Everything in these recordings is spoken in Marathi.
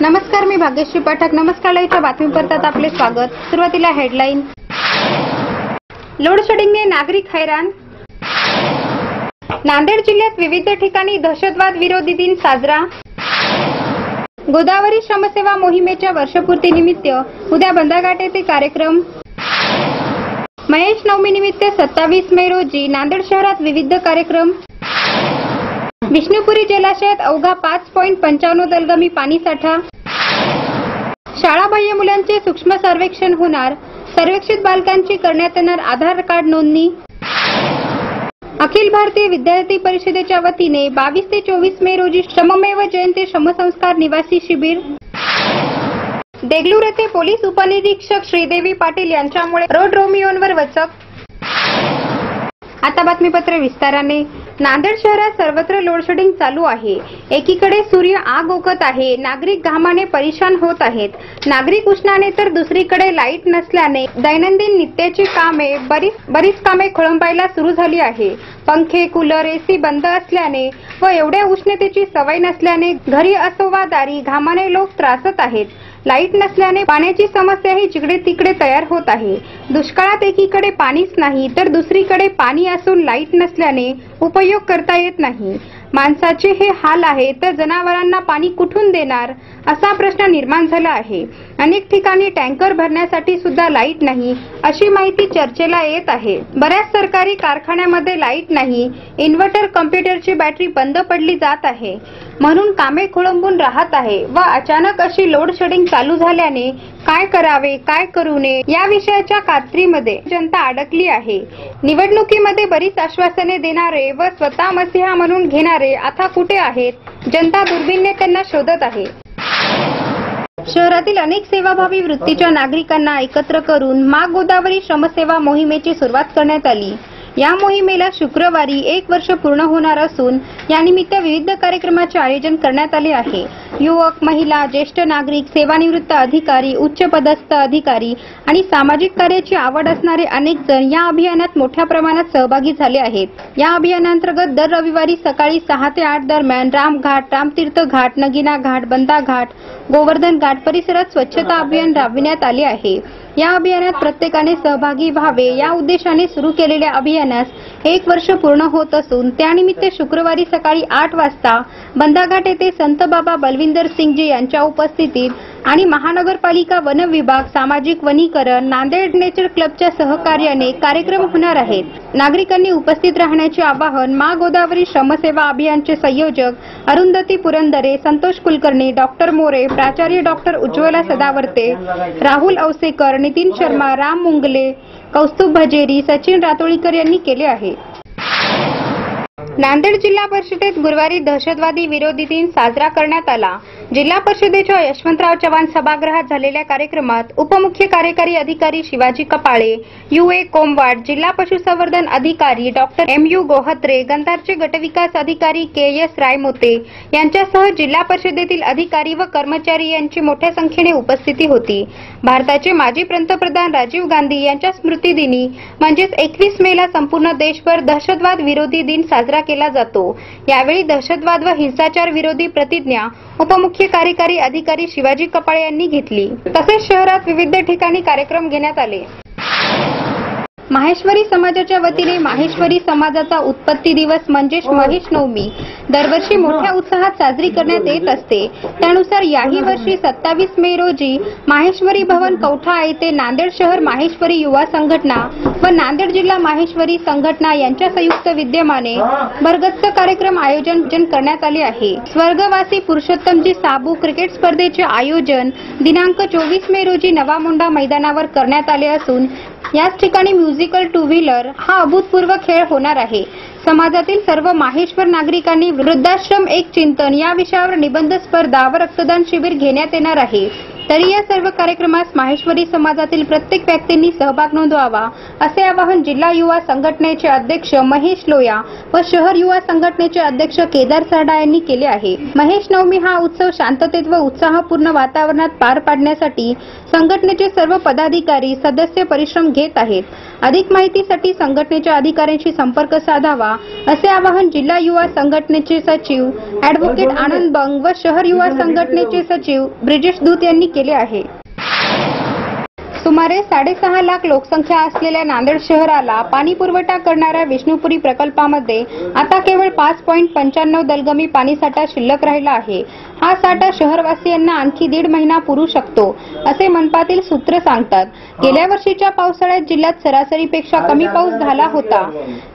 नमस्कार मी भाग्यश्री पाठक. नमस्कार लाईव्हच्या बातमीपत्रात आपले स्वागत. सुरुवातीला हेडलाईन. लोडशेडिंगने नागरिक हैराण. नांदेड जिल्ह्यात विविध ठिकाणी दहशतवाद विरोधी दिन साजरा. गोदावरी श्रमसेवा मोहिमेच्या वर्षपूर्ती निमित्त उद्या बंदाघाट येथे कार्यक्रम. महेश नवमी निमित्त सत्तावीस मे रोजी नांदेड शहरात विविध कार्यक्रम. विष्णुपुरी जलाशयात अवघा पाच पॉईंट पंचावन्न दलगमी पाणीसाठा शाळाबाह्य मुलांचे सूक्ष्म सर्वेक्षण होणार. सर्वेक्षित बालकांची करण्यात येणार आधार कार्ड नोंदणी. अखिल भारतीय विद्यार्थी परिषदेच्या वतीने बावीस ते चोवीस मे रोजी श्रममेव जयंती श्रमसंस्कार निवासी शिबिर. देगलूर येथे पोलीस उपनिरीक्षक श्रीदेवी पाटील यांच्यामुळे रोड रोमिओंवर वचक. आता बातमीपत्र विस्ताराने. नांदेड शहरात सर्वत्र लोडशेडिंग चालू आहे. एकीकडे सूर्य आग ओकत आहे नागरिक घामाने परेशान होत आहेत. नागरिक उष्णाने तर दुसरीकडे लाइट नसल्याने दैनंदिन नित्याची कामे बरीच बरीच कामे खोळंबायला सुरू झाली आहे. पंखे कूलर एसी बंद असल्याने व एवढ्या उष्णतेची सवय नसल्याने घरी असो वा दारी घामाने लोक त्रासत आहेत. लाइट नसल्याने पाण्याची समस्याही जिकडे तिकडे तयार होत आहे. दुष्काळात एकीकडे पाणीच नाही तर दुसरीकडे पाणी असून लाइट नसल्याने उपयोग करता येत नाही. माणसाचे हे हाल आहे तर जनावरांना पाणी कुठून देणार? असा प्रश्न निर्माण झाला आहे. अनेक ठिकाणी टँकर भरण्यासाठी सुद्धा लाइट नाही अशी माहिती चर्चेला येत आहे. बऱ्याच सरकारी कारखान्यामध्ये लाइट नाही इन्व्हर्टर कम्प्युटरची बॅटरी बंद पडली जात आहे. म्हणून कामे खोळंबून राहत आहे व अचानक अशी लोड शेडिंग चालू झाल्याने काय करावे काय करू नये या विषयाच्या कात्रीमध्ये जनता अडकली आहे. निवडणुकीमध्ये बरीच आश्वासने देणारे व स्वतः मसिहा म्हणून घेणारे आता कुठे आहेत? जनता दुर्बीनने त्यांना शोधत आहे. शहरातील अनेक सेवाभावी वृत्तीच्या नागरिकांना एकत्र करून मा गोदावरी श्रमसेवा मोहिमेची सुरुवात करण्यात आली. या मोहिमेला शुक्रवारी एक वर्ष पूर्ण होणार असून यानिमित्त विविध कार्यक्रमाचे आयोजन करण्यात आले आहे. युवक महिला ज्येष्ठ नागरिक सेवानिवृत्त अधिकारी उच्च पदस्थ अधिकारी आणि सामाजिक कार्याची आवड असणारे अनेक जण या अभियानात मोठ्या प्रमाणात सहभागी झाले आहेत. या अभियानांतर्गत दर रविवारी सकाळी सहा ते आठ दरम्यान रामघाट रामतीर्थ घाट नगिना घाट बंदा घाट गोवर्धन घाट परिसरात स्वच्छता अभियान राबविण्यात आले आहे. या अभियानात प्रत्येकाने सहभागी व्हावे. या उद्देशाने सुरू केलेल्या अभियानास एक वर्ष पूर्ण होत असून त्यानिमित्त शुक्रवारी सकाळी आठ वाजता बंदाघाट येथे संत बाबा बलविंदर सिंगजी यांच्या उपस्थितीत आणि महानगरपालिका वन विभाग सामाजिक वनीकरण नांदेड नेचर क्लबच्या सहकार्याने कार्यक्रम होणार आहेत. नागरिकांनी उपस्थित राहण्याचे आवाहन मा गोदावरी श्रमसेवा अभियानचे संयोजक अरुंधती पुरंदरे संतोष कुलकर्णी डॉक्टर मोरे प्राचार्य डॉक्टर उज्ज्वला सदावर्ते राहुल औसेकर नितीन शर्मा राम मुंगले कौस्तुभ भजेरी सचिन रातोळीकर यांनी केले आहे. नांदेड जिल्हा परिषदेत गुरुवारी दहशतवादी विरोधी दिन साजरा करण्यात आला. जिल्हा परिषदेच्या यशवंतराव चव्हाण सभागृहात झालेल्या कार्यक्रमात उपमुख्य कार्यकारी अधिकारी शिवाजी कपाळे यू ए कोमवाड जिल्हा पशुसंवर्धन अधिकारी डॉक्टर एम यू गोहत्रे गंधारचे गटविकास अधिकारी के एस रायमोते यांच्यासह जिल्हा परिषदेतील अधिकारी व कर्मचारी यांची मोठ्या संख्येने उपस्थिती होती. भारताचे माजी पंतप्रधान राजीव गांधी यांच्या स्मृतिदिनी म्हणजेच एकवीस मेला संपूर्ण देशभर दहशतवाद विरोधी दिन साजरा केला जातो. यावेळी दहशतवाद व हिंसाचार विरोधी प्रतिज्ञा उपमुख्य कार्यकारी अधिकारी शिवाजी कपाळे यांनी घेतली. तसेच शहरात विविध ठिकाणी कार्यक्रम घेण्यात आले. माहेश्वरी समाजाच्या वतीने माहेश्वरी समाजाचा उत्पत्ती दिवस म्हणजेच महेश नवमी. दरवर्षी मोठ्या उत्साहात साजरी करण्यात येत असते. त्यानुसार याही वर्षी सत्तावीस मे रोजी माहेश्वरी भवन कौठा येथे नांदेड शहर माहेश्वरी युवा संघटना व नांदेड जिल्हा माहेश्वरी संघटना यांच्या संयुक्त विद्यमाने भरगच्च कार्यक्रम आयोजन करण्यात आले आहे. स्वर्गवासी पुरुषोत्तमजी साबू क्रिकेट स्पर्धेचे आयोजन दिनांक चोवीस मे रोजी नवामोंडा मैदानावर करण्यात आले असून याच ठिकाणी म्युझिकल टू व्हीलर हा अभूतपूर्व खेळ होणार आहे. समाजातील सर्व माहेश्वर नागरिकांनी वृद्धाश्रम एक चिंतन या विषयावर निबंध स्पर्धा व रक्तदान शिबिर घेण्यात येणार आहे. तरी या सर्व कार्यक्रमास माहेश्वरी समाजातील प्रत्येक व्यक्तींनी सहभाग नोंदवावा असे आवाहन जिल्हा युवा संघटनेचे अध्यक्ष महेश लोया व शहर युवा संघटनेचे अध्यक्ष केदार सरडा यांनी केले आहे. महेश नवमी हा उत्सव शांततेत व उत्साहपूर्ण वातावरणात पार पाडण्यासाठी संघटनेचे सर्व पदाधिकारी सदस्य परिश्रम घेत आहेत. अधिक माहितीसाठी संघटनेच्या अधिकाऱ्यांशी संपर्क साधावा असे आवाहन जिल्हा युवा संघटनेचे सचिव अॅडव्होकेट आनंद बंग व शहर युवा संघटनेचे सचिव ब्रिजेश दूत यांनी केले आहे. सुमारे साडेसहा लाख लोकसंख्या असलेल्या नांदेड शहराला पाणी पुरवठा करणाऱ्या विष्णुपुरी प्रकल्पामध्ये आता केवळ पाच पॉईंट पंच्याण्णव दलगमी पाणीसाठा शिल्लक राहिला आहे. हा साठा शहरवासियांना आणखी दीड महिना पुरू शकतो असे मनपातील सूत्र सांगतात. गेल्या वर्षीच्या पावसाळ्यात जिल्ह्यात सरासरीपेक्षा कमी पाऊस झाला होता.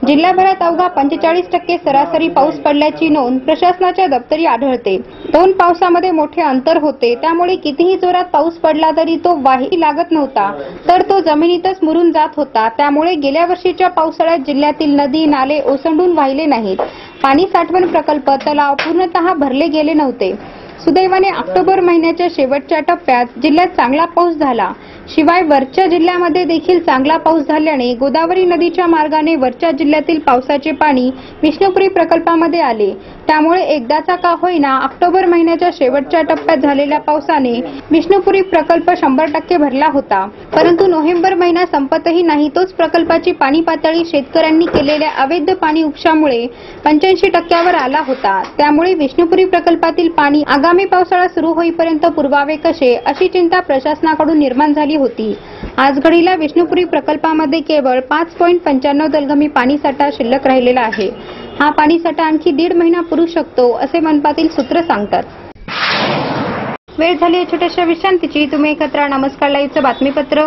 जिल्हाभरात अवघा पंचेचाळीस टक्के सरासरी पाऊस पडल्याची नोंद प्रशासनाच्या दप्तरी आढळते. दोन पावसामध्ये मोठे अंतर होते त्यामुळे कितीही जोरात पाऊस पडला तरी तो वाही लागत नव्हता तर तो जमिनीतच मुरून जात होता. त्यामुळे गेल्या वर्षीच्या पावसाळ्यात जिल्ह्यातील नदी नाले ओसंडून वाहिले नाहीत. पाणी साठवण प्रकल्प तलाव पूर्णतः भरले गेले नव्हते. सुदैवाने ऑक्टोबर महिन्याच्या शेवटच्या टप्प्यात जिल्ह्यात चांगला पाऊस झाला. शिवाय वरच्या जिल्ह्यामध्ये देखील चांगला पाऊस झाल्याने गोदावरी नदीच्या मार्गाने वरच्या जिल्ह्यातील पावसाचे पाणी विष्णुपुरी प्रकल्पामध्ये आले. त्यामुळे एकदाचा का होईना ऑक्टोबर महिन्याच्या शेवटच्या टप्प्यात झालेल्या पावसाने विष्णुपुरी प्रकल्प शंभर टक्के भरला होता. परंतु नोव्हेंबर महिना संपतही नाही तोच प्रकल्पाची पाणी पातळी शेतकऱ्यांनी केलेल्या अवैध पाणी उपशामुळे पंच्याऐंशी टक्क्यावर आला होता. त्यामुळे विष्णुपुरी प्रकल्पातील पाणी आगामी पावसाळा सुरू होईपर्यंत पुरवावे कसे अशी चिंता प्रशासनाकडून निर्माण झाली होती. आज घडीला विष्णुपुरी प्रकल्पामध्ये केवळ पाच पॉईंट पंच्याण्णव दलगमी पाणीसाठा शिल्लक राहिलेला आहे. हा पाणीसाठा आणखी दीड महिना पुरू शकतो असे मनपातील सूत्र सांगतात. वेळ झाली छोट्याशा विश्रांतीची. तुम्ही एकत्र नमस्कार लाईव्हचं बातमीपत्र.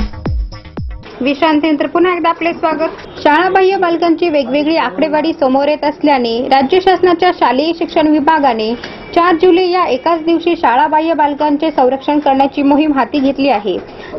विश्रांतीनंतर पुन्हा एकदा आपले स्वागत. शाळाबाह्य बालकांची वेगवेगळी आकडेवारी समोर येत असल्याने राज्य शासनाच्या शालेय शिक्षण विभागाने चार जुलै या एकाच दिवशी शाळाबाह्य बालकांचे संरक्षण करण्याची मोहीम हाती घेतली आहे.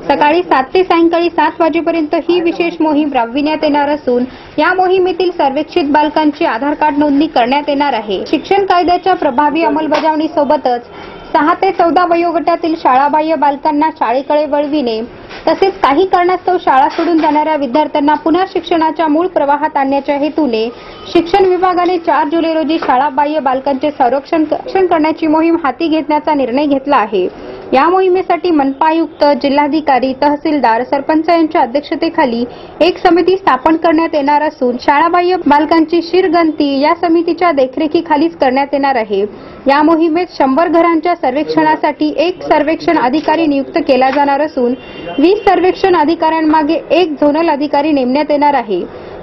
सकाळी सात ते सायंकाळी सात वाजेपर्यंत ही विशेष मोहीम राबविण्यात येणार असून या मोहिमेतील सर्वेक्षित बालकांची आधार कार्ड नोंदणी करण्यात येणार आहे. शिक्षण कायद्याच्या प्रभावी अंमलबजावणीसोबतच सहा ते चौदा वयोगटातील शाळाबाह्य बालकांना शाळेकडे वळविणे तसेच काही कारणास्तव शाळा सोडून जाणाऱ्या विद्यार्थ्यांना पुन्हा शिक्षणाच्या मूळ प्रवाहात आणण्याच्या हेतूने शिक्षण विभागाने चार जुलै रोजी शाळाबाह्य बालकांचे संरक्षण करण्याची मोहीम हाती घेतण्याचा निर्णय घेतला आहे. या मोहिमेसाठी मनपा आयुक्त जिल्हाधिकारी तहसीलदार सरपंच यांच्या अध्यक्षतेखाली एक समिती स्थापन करण्यात येणार असून शाळाबाह्य बालकांची शिरगंती या समितीच्या देखरेखीखालीच करण्यात येणार आहे. या मोहिमेत शंभर घरांच्या सर्वेक्षणासाठी एक सर्वेक्षण अधिकारी नियुक्त केला जाणार असून वीस सर्वेक्षण अधिकाऱ्यांमागे एक झोनल अधिकारी नेमण्यात येणार आहे.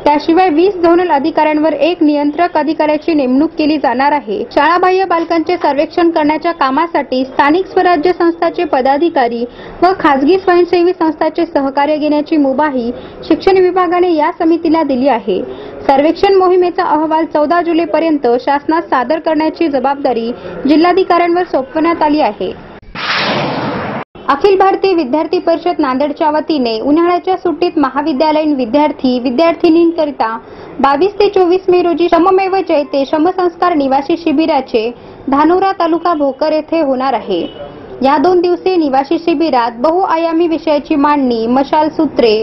त्याशिवाय वीस झोनल अधिकाऱ्यांवर एक नियंत्रक अधिकाऱ्याची नेमणूक केली जाणार आहे. शाळाबाह्य बालकांचे सर्वेक्षण करण्याच्या कामासाठी स्थानिक स्वराज्य संस्थाचे पदाधिकारी व खासगी स्वयंसेवी संस्थाचे सहकार्य घेण्याची मुभाही शिक्षण विभागाने या समितीला दिली आहे. सर्वेक्षण मोहिमेचा अहवाल चौदा जुलैपर्यंत शासनात सादर करण्याची जबाबदारी जिल्हाधिकाऱ्यांवर सोपवण्यात आली आहे. अखिल भारतीय विद्यार्थी परिषद नांदेडच्या वतीने उन्हाळ्याच्या सुट्टीत महाविद्यालयीन विद्यार्थी विद्यार्थिनींकरिता बावीस ते चोवीस मे रोजी शममेव जयते शमसंस्कार निवासी शिबिराचे धानोरा तालुका भोकर येथे होणार आहे. या दोन दिवसीय निवासी शिबिरात बहुआयामी विषयाची मांडणी मशाल सूत्रे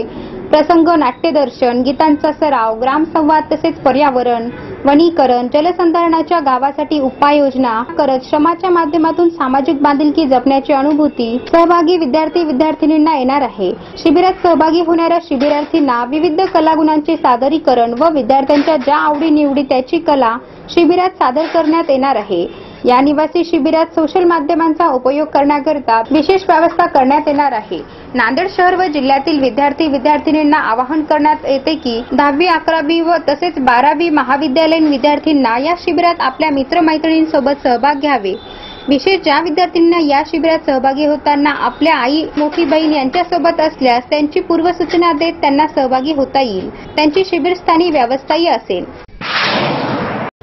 प्रसंग नाट्यदर्शन गीतांचा सराव ग्रामसंवाद तसेच पर्यावरण वनीकरण जलसंधारणाच्या गावासाठी उपाययोजना करत श्रमाच्या माध्यमातून सामाजिक बांधिलकी जपण्याची अनुभूती सहभागी विद्यार्थी विद्यार्थिनींना येणार आहे. शिबिरात सहभागी होणाऱ्या शिबिरार्थींना विविध कलागुणांचे सादरीकरण व विद्यार्थ्यांच्या ज्या आवडी निवडी त्याची कला शिबिरात सादर करण्यात येणार आहे. या निवासी शिबिरात सोशल माध्यमांचा उपयोग करण्याकरिता विशेष व्यवस्था करण्यात येणार आहे. नांदेड शहर व जिल्ह्यातील विद्यार्थी विद्यार्थिनींना आवाहन करण्यात येते की दहावी अकरावी व तसेच बारावी महाविद्यालयीन विद्यार्थ्यांना या शिबिरात आपल्या मित्रमैत्रिणींसोबत सहभाग घ्यावे. विशेष ज्या विद्यार्थ्यांना या शिबिरात सहभागी होताना आपल्या आई मोठी बहीण यांच्यासोबत असल्यास त्यांची पूर्वसूचना देत त्यांना सहभागी होता येईल. त्यांची शिबिरस्थानी व्यवस्थाही असेल.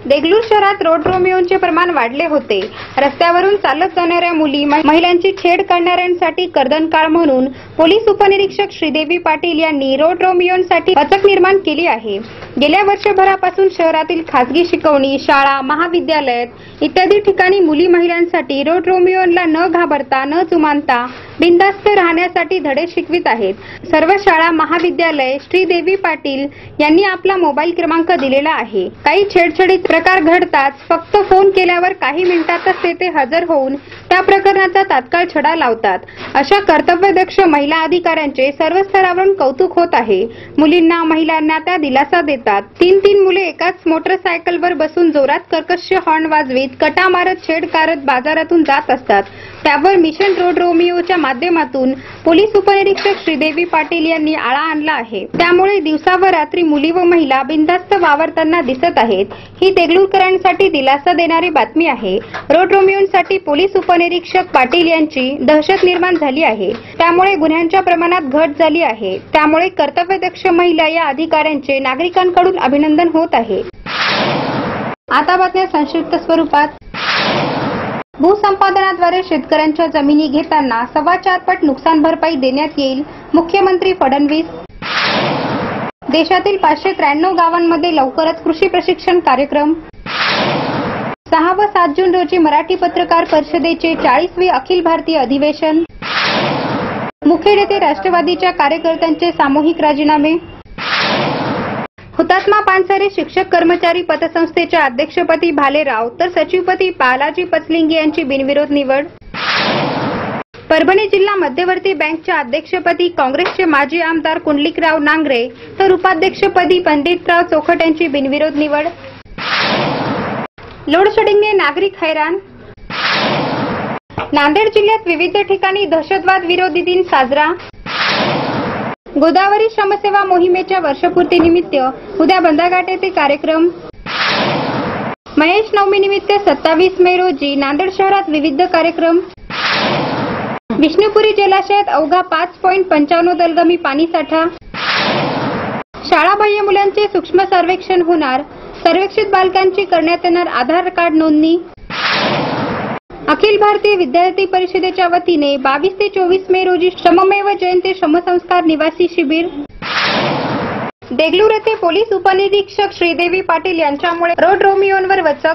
देगलूर शहरात रोड रोमिओंचे प्रमाण वाढले होते. रस्त्यावरून चालत जाणाऱ्या मुली महिलांची छेड करणाऱ्यांसाठी कर्दनकाळ म्हणून पोलीस उपनिरीक्षक श्रीदेवी पाटील यांनी रोड रोमिओंसाठी पथक निर्माण केली आहे. गेल्या वर्षभरापासून शहरातील खासगी शिकवणी शाळा महाविद्यालयात इत्यादी ठिकाणी मुली महिलांसाठी रोड रोमिओनला न घाबरता न चुमानता बिंदास्त राहण्यासाठी धडे शिकवित आहेत. सर्व शाळा महाविद्यालय श्रीदेवी पाटील यांनी आपला मोबाईल क्रमांक दिलेला आहे. काही छेडछाडीत प्रकार घडताच फक्त फोन केल्यावर काही मिनिटातच तेथे हजर होऊन त्या प्रकरणाचा तात्काळ छडा लावतात. अशा कर्तव्यदक्ष महिला अधिकाऱ्यांचे सर्व स्तरावरून कौतुक होत आहे. मुलींना महिलांना त्या दिलासा देतात. तीन तीन मुले एकाच मोटरसायकलवर बसून जोरात कर्कश हॉर्न वाजवीत कटा मारत छेड करत बाजारातून जात असतात. त्यावर मिशन रोड रोमिओच्या माध्यमातून पोलीस उपनिरीक्षक श्रीदेवी पाटील यांनी आळा आणला आहे. त्यामुळे दिवसा व रात्री मुली व महिला बिनधास्त वावरताना दिसत आहेत. ही देगलूरकरांसाठी दिलासा देणारी बातमी आहे. रोड रोमियोंसाठी पोलीस उपनिरीक्षक पाटील यांची दहशत निर्माण झाली आहे. त्यामुळे गुन्ह्यांच्या प्रमाणात घट झाली आहे. त्यामुळे कर्तव्यदक्ष महिला या अधिकाऱ्यांचे नागरिकांकडून अभिनंदन होत आहे. आता बातम्या संक्षिप्त स्वरूपात. भूसंपादनाद्वारे शेतकऱ्यांच्या जमिनी घेताना सव्वा चारपट नुकसान भरपाई देण्यात येईल मुख्यमंत्री फडणवीस देशातील पाचशे त्र्याण्णव गावांमध्ये लवकरच कृषी प्रशिक्षण कार्यक्रम. सहा व सात जून रोजी मराठी पत्रकार परिषदेचे चाळीसवे अखिल भारतीय अधिवेशन. मुखेड येथे राष्ट्रवादीच्या कार्यकर्त्यांचे सामूहिक राजीनामे. हुतात्मा पानसरे शिक्षक कर्मचारी पतसंस्थेच्या अध्यक्षपदी भालेराव तर सचिवपदी बालाजी पचलिंगे यांची बिनविरोध निवड. परभणी जिल्हा मध्यवर्ती बँकच्या अध्यक्षपदी काँग्रेसचे माजी आमदार कुंडलिकराव नांगरे तर उपाध्यक्षपदी पंडितराव चोखट यांची बिनविरोध निवड. लोडशेडिंगने नागरिक हैराण. नांदेड जिल्ह्यात विविध ठिकाणी दहशतवाद विरोधी दिन साजरा. गोदावरी श्रमसेवा मोहिमेच्या वर्षपूर्तीनिमित्त उद्या बंदाघाट येथे कार्यक्रम. महेश नवमीनिमित्त सत्तावीस मे रोजी नांदेड शहरात विविध कार्यक्रम. विष्णुपुरी जलाशयात अवघा पाच पॉईंट पंच्याण्णव दलगमी पाणीसाठा शाळाबाह्य मुलांचे सूक्ष्म सर्वेक्षण होणार. सर्वेक्षित बालकांची करण्यात येणार आधार कार्ड नोंदणी. अखिल भारतीय विद्यार्थी परिषदेच्या वतीने बावीस ते चोवीस मे रोजी श्रममेव जयंती श्रमसंस्कार निवासी शिबिर. देगलूर येथे पोलीस उपनिरीक्षक श्रीदेवी पाटील यांच्यामुळे रोड रोमिओनवर वचक.